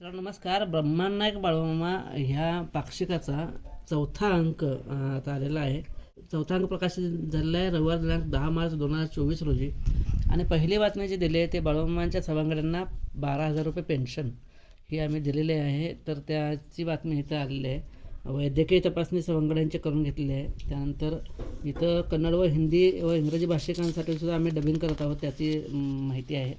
मित्रांनो नमस्कार. ब्रह्मांनायक बाळमामा ह्या पाक्षिकाचा चौथा अंक आता आलेला आहे. चौथा अंक प्रकाशित झालेला आहे रविवार दिनांक दहा मार्च दोन हजार चोवीस रोजी. आणि पहिली बातमी जी दिली आहे ते बाळमामांच्या सभांगड्यांना बारा हजार रुपये पेन्शन ही आम्ही दिलेली आहे. तर त्याची बातमी इथं आलेली आहे. वैद्यकीय तपासणी सवंगड्यांची करून घेतलेली आहे. त्यानंतर इथं कन्नड व हिंदी व इंग्रजी भाषिकांसाठी सुद्धा आम्ही डबिंग करत आहोत त्याची माहिती आहे.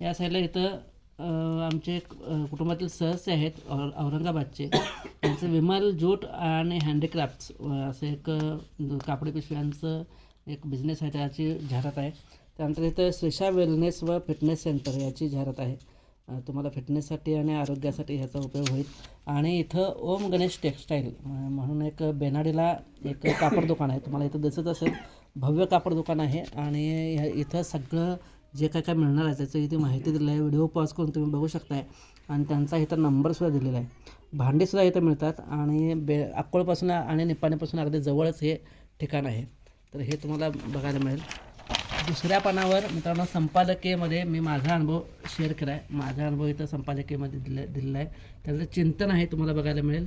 या साईडला इथं आमचे एक, कुटुंबातील सदस्य आहेत और औरंगाबादचे. त्यांचं विमल ज्यूट आणि हँडीक्राफ्ट्स असं एक कापडी पिशव्यांचं एक बिझनेस आहे त्याची जाहिरात आहे. त्यानंतर इथं श्रीषा वेलनेस व फिटनेस सेंटर याची जाहिरात आहे. तुम्हाला फिटनेससाठी आणि आरोग्यासाठी ह्याचा उपयोग होईल. आणि इथं ओम गणेश टेक्स्टाईल म्हणून एक बेनाडीला एक कापड दुकान आहे. तुम्हाला इथं दिसत असेल भव्य कापड दुकान आहे. आणि इथं सगळं जे काय काय मिळणार आहे त्याचं इथे माहिती दिलेलं आहे. व्हिडिओ पॉज करून तुम्ही बघू शकताय. आणि त्यांचा इथं नंबरसुद्धा दिलेला आहे. भांडेसुद्धा इथं मिळतात आणि बे अक्कोळपासून आणि निपाणीपासून अगदी जवळच हे ठिकाण आहे. तर हे तुम्हाला बघायला मिळेल. दुसऱ्या पानावर मित्रांनो संपादकीयमध्ये मी माझा अनुभव शेअर केला आहे माझा अनुभव इथं संपादकीयमध्ये दिले दिलेला आहे. त्याचं चिंतन आहे तुम्हाला बघायला मिळेल.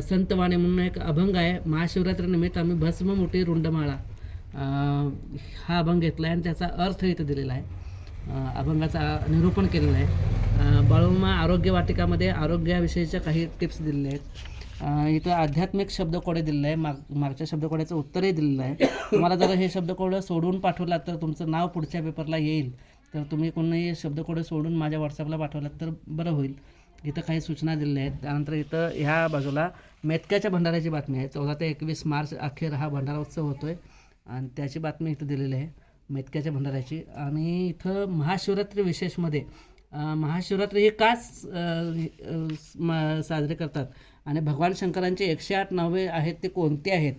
संतवाणी म्हणून एक अभंग आहे. महाशिवरात्रीनिमित्त आम्ही भस्म मोठी रुंडमाळा. हा अभंग घेतला आहे आणि त्याचा अर्थ इथं दिलेला आहे. अभंगाचा निरूपण केलेलं आहे. अं, बाळूमा आरोग्य वाटिकामध्ये आरोग्याविषयीच्या काही टिप्स दिलेल्या आहेत. इथं आध्यात्मिक शब्दकोडे दिलेलं आहे माग मागच्या शब्दकोड्याचं उत्तरही दिलेलं आहे. तुम्हाला जर हे शब्दकोडं सोडून पाठवलात तर तुमचं नाव पुढच्या पेपरला येईल. तर तुम्ही कोणी शब्दकोडे सोडून माझ्या व्हॉट्सअपला पाठवलात तर बरं होईल. इथं काही सूचना दिलेल्या आहेत. त्यानंतर इथं ह्या बाजूला मेतक्याच्या भंडाऱ्याची बातमी आहे. चौदा ते एकवीस मार्च अखेर हा भंडारा उत्सव होतो आहे आणि त्याची बातमी इथं दिलेली आहे मेतक्याच्या भंडाऱ्याची. आणि इथं महाशिवरात्री विशेषमध्ये महाशिवरात्री हे का म- साजरे करतात? आणि भगवान शंकरांचे एकशे आठ नावे आहेत ते कोणते आहेत?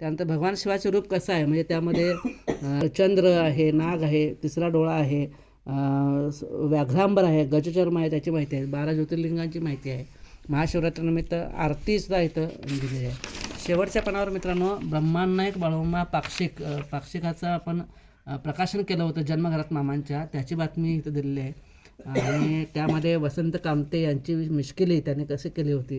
त्यानंतर भगवान शिवाचे रूप कसं आहे? म्हणजे त्यामध्ये चंद्र आहे नाग आहे तिसरा डोळा आहे व्याघ्रांबर आहे गजचर्म आहे त्याची माहिती आहे. बारा ज्योतिर्लिंगांची माहिती आहे. महाशिवरात्रीनिमित्त आरतीसुद्धा इथं दिलेली आहे. शेवटच्या पानावर मित्रांनो ब्रह्मानायक बाळोमा पाक्षिक पाक्षिकाचं आपण प्रकाशन केलं होतं जन्मघरात मामांच्या त्याची बातमी इथं दिलेली आहे. आणि त्यामध्ये वसंत कामते यांची मिश्किली त्याने कसे केली होती?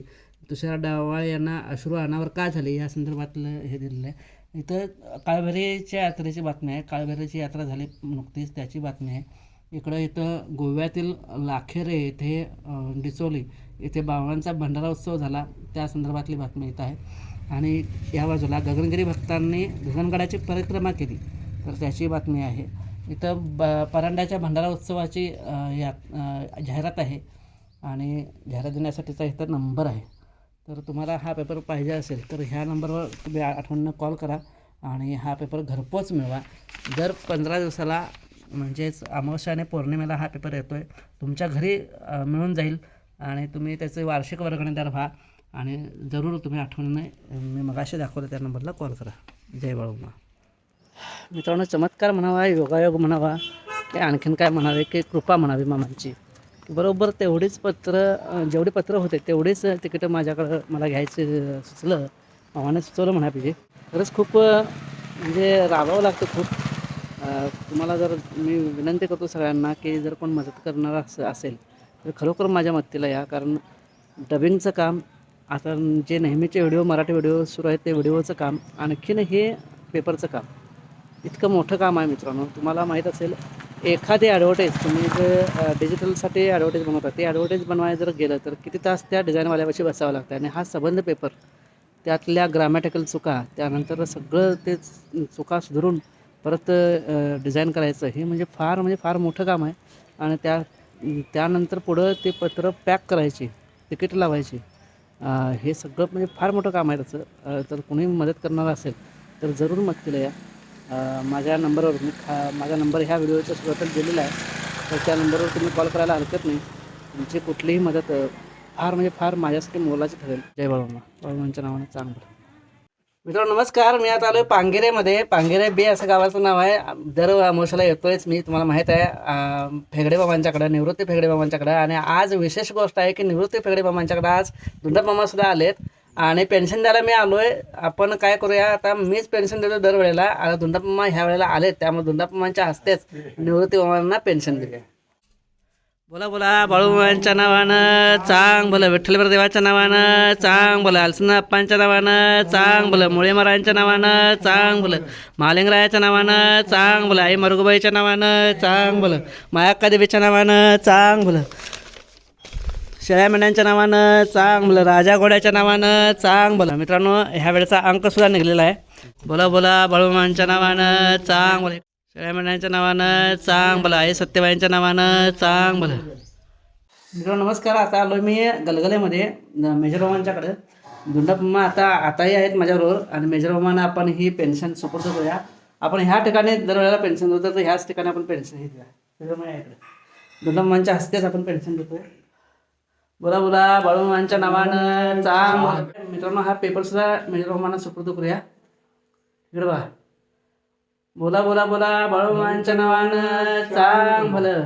तुषार डावाळे यांना अश्रू अनावर का झाले? या संदर्भातलं हे दिलेलं आहे. इथं काळभैरीच्या यात्रेची बातमी आहे. काळभैरीची यात्रा झाली नुकतीच त्याची बातमी आहे. इकडं इथं गोव्यातील लाखेरे येथे डिचोली येथे बावळांचा भंडारा उत्सव झाला. त्या संदर्भातली बातमी इथं आहे. आणि या बाजूला गगनगिरी भक्तांनी गगनगडाची परिक्रमा केली. तर त्याची बातमी आहे. इथं ब परांड्याच्या भंडारा उत्सवाची या जाहिरात आहे. आणि जाहिरात देण्यासाठीचा इथं नंबर आहे. तर तुम्हाला हा पेपर पाहिजे असेल तर ह्या नंबरवर तुम्ही आठवणीनं कॉल करा आणि हा पेपर घरपोच मिळवा. दर पंधरा दिवसाला म्हणजेच अमावस्या आणि पौर्णिमेला हा पेपर येतो आहे तुमच्या घरी मिळून जाईल आणि तुम्ही त्याचे वार्षिक वर्गणीदार व्हा आणि जरूर तुम्ही आठवणीने अ, मी मगाशी दाखवलं त्या नंबरला कॉल करा. जय बाळूमा मित्रांनो चमत्कार म्हणावा योगायोग म्हणावा की आणखीन काय म्हणावे की कृपा म्हणावी मामांची. बरोबर तेवढीच पत्र जेवढे जेवढी पत्र होते तेवढीच तिकीटं माझ्याकडं मला घ्यायचे सुचलं. मामाने सुचवलं म्हणा पाहिजे खरंच खूप म्हणजे राबावं लागतं खूप. तुम्हाला जर मी विनंती करतो सगळ्यांना की जर कोण मदत करणार असेल तर खरोखर माझ्या मदतीला या कारण डबिंगचं काम आता जे नेहमीचे व्हिडिओ मराठी व्हिडिओ सुरू आहेत ते व्हिडिओचं काम आणखीन हे पेपरचं काम. इतकं मोठं काम आहे मित्रांनो. तुम्हाला माहीत असेल एखादी ॲडव्हर्टाईज तुम्ही जर डिजिटलसाठी ॲडव्हर्टाईज बनवता ते ॲडव्हर्टाईज बनवायला जर गेलं तर किती तास त्या डिझाईनवाल्यापाशी बसावं लागतं? आणि हा सबंध पेपर त्यातल्या ग्रामॅटिकल चुका त्यानंतर सगळं ते चुका सुधारून परत डिझाईन करायचं हे म्हणजे फार म्हणजे फार मोठं काम आहे. आणि त्या त्यानंतर पुढं ते पत्र पॅक करायचे तिकीट लावायची. हे सगळं म्हणजे फार मोठं काम आहे त्याचं. तर कुणी मदत करणार असेल तर जरूर मदतीला या. माझ्या नंबरवर मी खा माझा नंबर ह्या व्हिडिओच्या सुरुवातीला दिलेला आहे. तर त्या नंबरवर तुम्ही कॉल करायला हरकत नाही. तुमची कुठलीही मदत फार म्हणजे फार माझ्यासाठी मोलाची ठरेल. जय बाळूमा बाळूमांच्या नावानं चांगलं. मित्रांनो नमस्कार. मी आता आलोय पांगेरेमध्ये. पांगेरे बे असं गावाचं नाव आहे. दर अमावस्याला येतोयच मी तुम्हाला माहीत आहे. फेगडे बाबांच्याकडं निवृत्ती फेगडे बाबांच्याकडे आणि आज विशेष गोष्ट आहे की निवृत्ती फेगडे बाबांच्याकडे आज दुंडा मामा सुद्धा आलेत. आणि पेन्शन द्यायला मी आलोय. आपण काय करूया आता मीच पेन्शन देतो दरवेळेला. आता दुंडा मामा ह्या वेळेला आलेत त्यामुळे दुंडा मामांच्या हस्तेच निवृत्ती मामांना पेन्शन दिले बोला बोला बाळूमांच्या नावानं चांग भलं विठ्ठलबरदेवाच्या नावानं चांग बोला अलसना अप्पांच्या नावानं चांग भलं मुळे महाराजांच्या नावानं चांग भलं महालिंगरायाच्या नावानं चांग भलं आई मरुगबाईच्या नावानं चांग भलं मायाक्का देवीच्या नावानं चांग भलं शेळ्या मेंढ्यांच्या नावानं चांग बोला राजा घोड्याच्या नावानं चांग भलं मित्रांनो ह्या वेळेचा अंकसुद्धा निघलेला आहे बोला बोला बाळूमांच्या नावानं चांग बोला शेळ्या नावानं चांग भलं आहे सत्यबाईंच्या नावानं चांग भलं मित्रांनो नमस्कार. आता आलो मी गलगलेमध्ये मेजर रोमांच्याकडे दुंडापम्मा आता आताही आहेत माझ्याबरोबर आणि मेजर रोमांना आपण ही पेन्शन सुपूर्द करूया. आपण ह्या ठिकाणी दरवेळेला पेन्शन देतो तर ह्याच ठिकाणी आपण पेन्शन हे द्या मेजरमामा इकडे दुंडापम्मांच्या हस्तेच आपण पेन्शन देतोय. बोला बोला बाळूमांच्या नावानं चांग. मित्रांनो हा पेपर सुद्धा मेजर रोमांना सुपूर्द करूया. इकडे बघा. बोला बोला बोला बाळूमांच्या नावानं चांग भलं.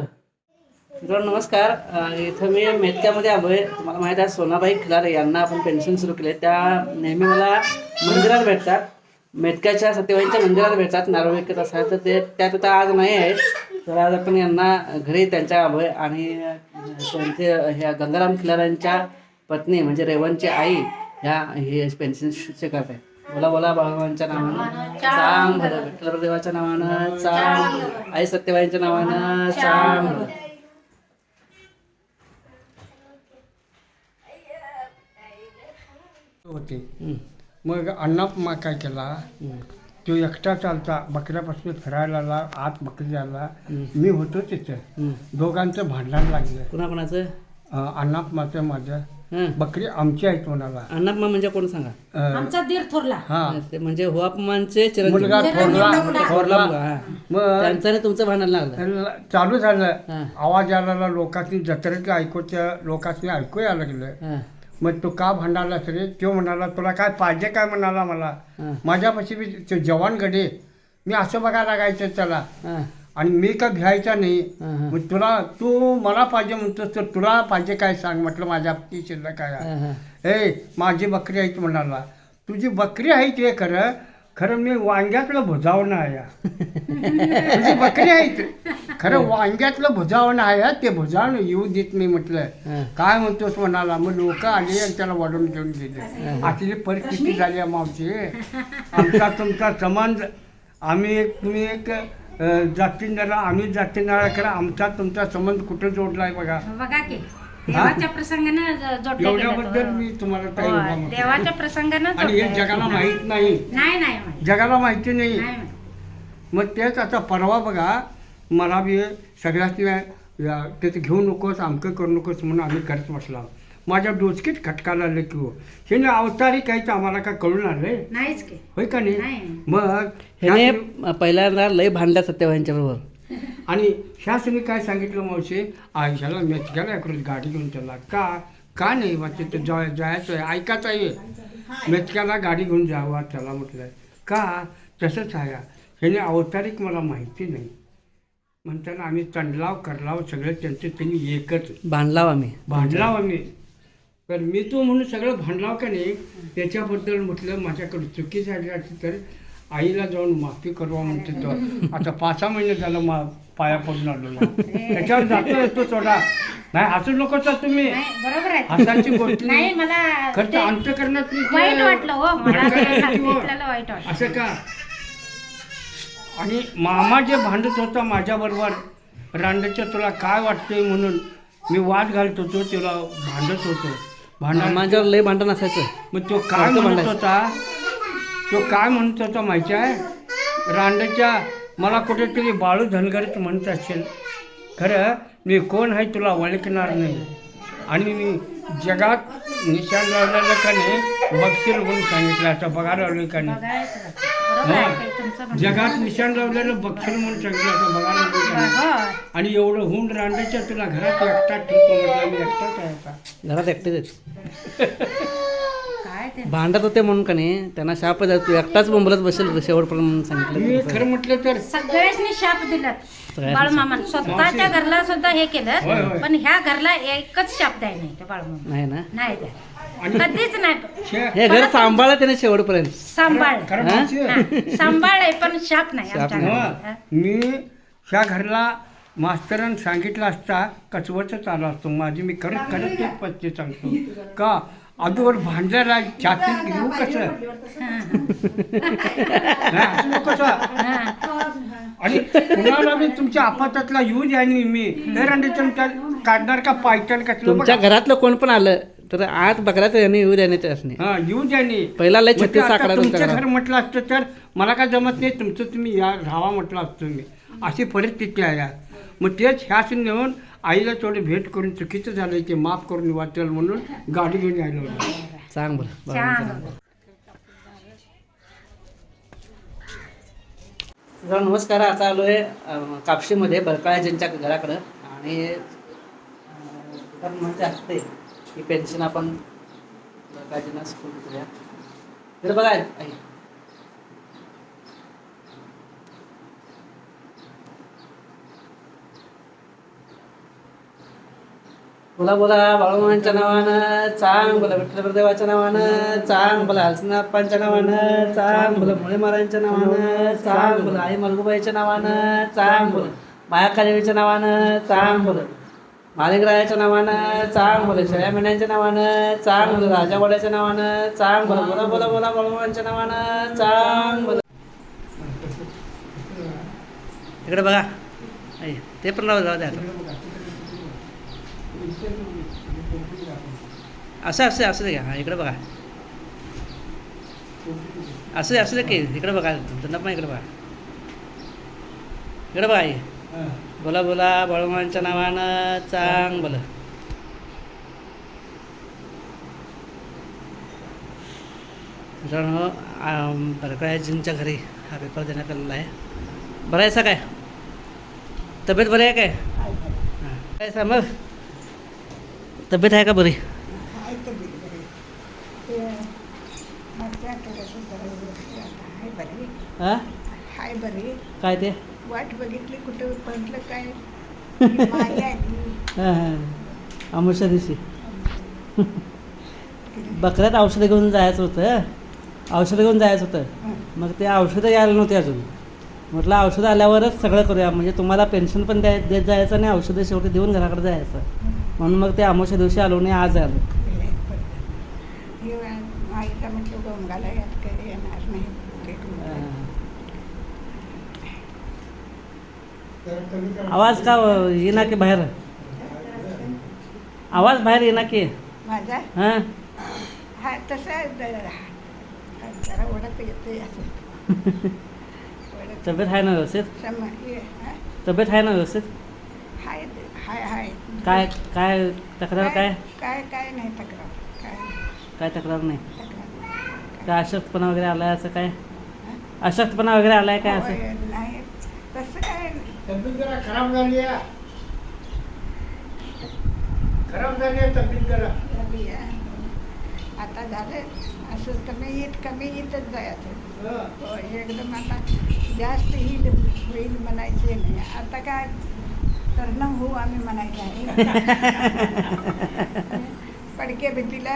मित्रांनो नमस्कार. इथं मी मेतक्यामध्ये आलो आहे तुम्हाला माहीत आहे सोनाबाई खिलारे यांना आपण पेन्शन सुरू केले त्या नेहमी मला मंदिरात भेटतात. मेतक्याच्या सत्यवाईंच्या मंदिरात भेटतात. नारळ असायचं तर ते त्या तिथं आज नाही आहेत. तर आज आपण यांना घरी त्यांच्या आलो आहे आणि त्यांचे ह्या गंगाराम खिलाऱ्यांच्या पत्नी म्हणजे रेवणची आई ह्या हे पेन्शन स्वीकारत आहे बोला बोला भगवानच्या नावानं चांग भलं विठ्ठल देवाच्या नावानं चांग आई सत्यवाईंच्या नावानं चांग भलं होते. मग अण्णा काय केला. तो एकटा चालता बकऱ्यापासून फिरायला आला आत बकरी आला. मी होतो तिथं. दोघांचं भांडण लागलं कुणाकुणाचं अण्णा माझं माझं. बकरी आमची आहे कोणाला अण्णाप्पा म्हणजे कोण सांगा? अं, आमचा दीर थोरला. हा. ते म्हणजे हुआपमानचे चिरंजीव. मुलगा थोरला. थोरला थोरला मुलगा, हा. मग त्यांचं आणि तुमचं भांडण लागलं. चालू झालं. आवाज आला लोकांनी जत्रेत ऐकूच्या लोकांनी ऐकू यायला लागलं. हा. मग तो का भांडाला रे? तो म्हणाला तुला काय पाहिजे काय? म्हणाला मला. हा. माझ्यापाशी बी तो जवान गडे. मी असं बघायला लागायचं त्याला. हा. आणि मी का भ्यायचा नाही. मग तुला तू मला पाहिजे म्हणतोस तर तुला पाहिजे काय सांग म्हटलं माझ्या ती शिल्लक काय आहे. हा. ए माझी बकरी आहे म्हणाला तुझी बकरी आहे ते खरं खरं मी वांग्यातलं भुजावणं आहे तुझी बकरी आहे ते. खरं वांग्यातलं भुजावणं आहे ते भुजावणं येऊ देत नाही म्हटलं हा. काय म्हणतोस म्हणाला मग लोक आली आणि त्याला वाढून घेऊन गेले आतली परिस्थिती झाली आहे मावशी आमचा तुमचा संबंध आम्ही एक तुम्ही एक जातींना आम्ही जातींना खरं आमचा तुमचा संबंध कुठे जोडला आहे बघा बघा की देवाच्या प्रसंगानं जोडलं एवढ्याबद्दल. मी तुम्हाला काही उभा होय, म्हणतो. देवाच्या प्रसंगानं आणि जोडलं हे गेलं. जगाला माहीत नाही नाही नाही माहीत. जगाला माहिती नाही नाही माहीत. मग तेच आता परवा बघा मला बी सगळ्यात त्याचं घेऊ नकोस अमकं करू नकोस म्हणून आम्ही करत बसला माझ्या डोचकीत खटका लागले की हो हे अवतारी काहीच आम्हाला काय कळून आलंय नाहीच की होय का नाही नाही. मग ह्याने ह्या- पहिल्यांदा लय भांडल्या सत्यवाईंच्या बरोबर. आणि ह्याच मी काय सांगितलं मावशी? आयुष्याला एक रोज गाडी घेऊन चला. का? का नाही? बा तिथं जा जायचं आहे ऐकायचं आहे मेचक्याला गाडी घेऊन जावा त्याला म्हटलं का? तसंच आहे. ह्याने अवतारिक मला माहिती नाही. म्हणताना आम्ही चंडलाव करलाव सगळं त्यांचं त्यांनी एकच. भांडलाव आम्ही. भांडलाव आम्ही. तर मी तो म्हणून सगळं भांडलाव का नाही? त्याच्याबद्दल म्हटलं माझ्याकडे चुकी झाली असती तर आईला जाऊन माफी करवा म्हणते तो आता पाच सहा महिने झालं मा पाया पडून आलो. त्याच्यावर जातो येतो थोडा नाही हसू नको तर तुम्ही. नाही, बरोबर आहे. हसायची गोष्ट नाही नाही. मला खरं ते तर अंतकरणात वाईट वाटलं हो मला वाईट वाटलं. असं का? आणि मामा जे भांडत होता माझ्याबरोबर रांडाच्या तुला काय वाटतंय म्हणून मी वाद घालत होतो तुला भांडत होतो. भांडण माझ्यावर लय भांडण असायचं. मग तो काय म्हणत. होता? तो काय म्हणत होता माहिती आहे? रांडाच्या मला कुठेतरी बाळू धनगरच म्हणत असेल. खरं मी कोण आहे तुला ओळखणार नाही. आणि मी जगात निशाण लावलेलं का नाही बक्षीर म्हणून सांगितलं असं बघायला लावलं का नाही. बघा. जगात निशाण लावलेलं बक्षीर म्हणून सांगितलं असं बघायला लावलं का नाही. आणि एवढं होऊन रांडाच्या तुला घरात एकटा ठेवतो म्हटलं मी एकटाच आहे घरात एकटेच भांडत होते म्हणून का नाही त्यांना शाप द्या तू एकटाच बोंबलत बसेल शेवटपर्यंत म्हणून मी सांगितलं खरं म्हटलं तर सगळ्यांनी शाप दिलात. बाळूमामा स्वतःच्या घरला सुद्धा हे होय, केलं. पण ह्या घरला एकच शाप द्याय नाही त्या बाळूमामा नाही ना? नाही द्या आणि कधीच नाही. शे- हे घर सांभाळा त्याने शेवटपर्यंत. सांभाळ. खरं हा? हा, सांभाळ आहे पण शाप नाही शाप आमच्या नाही. घरात. हो. मी ह्या घरला मास्तरानं सांगितलं असता कचवचं चालू असतो. माझी मी खरंच खरंच ते पत्ते सांगतो का? अगोदर भांडल्याला छातीत घेऊ कसं? हा, असं कसं आणि कुणाला मी तुमच्या आपातातला येऊ द्या मी. रणजित तुमच्या काढणार का पायटन कसलं तुमच्या बघा. घरातलं कोण पण आलं तर आत बघायचं यांनी येऊ द्या नाही त्यासनी हा येऊ द्या नाही. पहिला लय म्हणजे छत्तीस आता आकडा तुमच्या घरात. घर म्हटलं असतं तर मला काय जमत नाही तुमचं तुम्ही या राहावा म्हटलं असतं मी. अशी परिस्थिती आहे मग तेच ह्याच नेऊन आईला थोडी भेट करून चुकीचं झालं ते माफ करून वाटेल म्हणून गाडी घेऊन यायला होतं. सांग बरं. नमस्कार. आता आलो आहे कापशीमध्ये बरकाळ्याजींच्या घराकडं. आणि तर म्हणजे असते ही पेन्शन आपण बरकाळाजींना स्कूल करूया तर बघा बोला बोला बाळूमांच्या नावानं चांग बोला विठ्ठल नावानं चांग बोला हलसिनाप्पांच्या नावानं चांग बोला मुळे महाराजांच्या नावानं चांग बोला आई मलगुबाईच्या नावानं चांग बोला मायाकादेवीच्या नावानं चांग बोला मालिकरायाच्या नावानं चांग बोला शेळ्या मेंढ्यांच्या नावानं चांग बोला राजावाड्याच्या नावानं चांग बोला बोला बोला बोला बाळूमांच्या नावानं चांग बोला इकडे बघा ते पण राहू जाऊ द्या असं असं असं घ्या. हां इकडं बघा. असं असं दे की इकडं बघा. धंदा पण इकडं बघा. इकडं बघा आई. बोला बोला बळवांच्या नावानं चांग बोला. मित्रांनो बरकळ्याजींच्या घरी हा पेपर देण्यात आलेला आहे. बरं आहे सा काय? तब्येत बरं आहे काय? काय सा मग? तब्येत आहे का बरी? हाय हां? काय ते? वाट बघितली कुठं पडलं काय? अमावस्या दिवशी. बकऱ्यात औषधं घेऊन जायचं होतं. औषधं घेऊन जायचं होतं. मग ते औषधं यायला नव्हते अजून. म्हटलं औषधं आल्यावरच सगळं करूया. म्हणजे तुम्हाला पेन्शन पण द्याय देत जायचं आणि औषधं शेवटी देऊन घराकडे जायचं. म्हणून मग ते अमावस्या दिवशी आलो नाही आज आलो. म्हटलं डोंगाला यात काही येणार नाही. आवाज का येईना की बाहेर. आवाज बाहेर येईना की. माझा? हां. हा तसा जरा येते तब्येत आहे ना व्यवस्थित? सम? तब्येत आहे ना व्यवस्थित? काय काय तक्रार काय काय? काय नाही तक्रार काय काय तक्रार नाही? तक्रार. काय. अशक्तपणा वगैरे आलाय असं काय? अशक्तपणा वगैरे आलाय काय असं? होय, नाही. तसं काय नाही. तब्येत जरा खराब झाली आहे. खराब झाली आहे तब्येत जरा. झाली आहे. आता झालं. असं कमी येत कमी येतच जायचं. हो, एकदम आता जास्त ही होईल म्हणायचे नाही. आता काय? तरण होऊ आम्ही म्हणायचं आहे. पडके भीतीला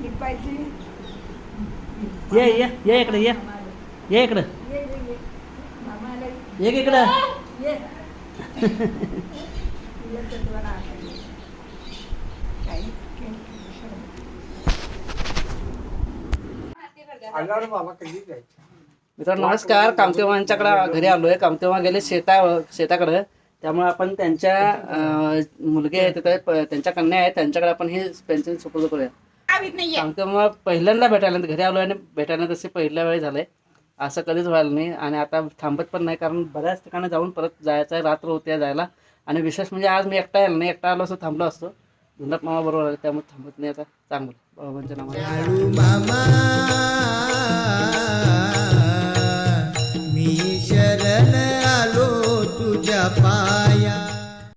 लिपायची ये ये ये इकडे ये. ये इकडं. ये ये ये. मामाला ये की इकडं. तर आल्यावर बाबा कधी जायचं? मित्रांनो नमस्कार. कामतेवांच्याकडे घरी आलो आहे कामतेवा गेले शेता शेताकडं. त्यामुळे आपण त्यांच्या मुलगे आहेत त्यांच्या कन्या आहेत त्यांच्याकडे आपण हे पेन्शन सुपूर्द करूया. सांगतो मग पहिल्यांदा भेटायला घरी आलो आणि भेटायला तसे पहिल्या वेळी झालंय असं कधीच व्हायला नाही आणि आता थांबत पण नाही कारण बऱ्याच ठिकाणी जाऊन परत जायचं आहे रात्र होत्या जायला. आणि विशेष म्हणजे आज मी एकटा आलो नाही एकटा आलो असं थांबलो असतो. धुंडप मामा बरोबर आलं त्यामुळे थांबत नाही आता. चांगलं. बाबांच्या म्हणजे नावाने पार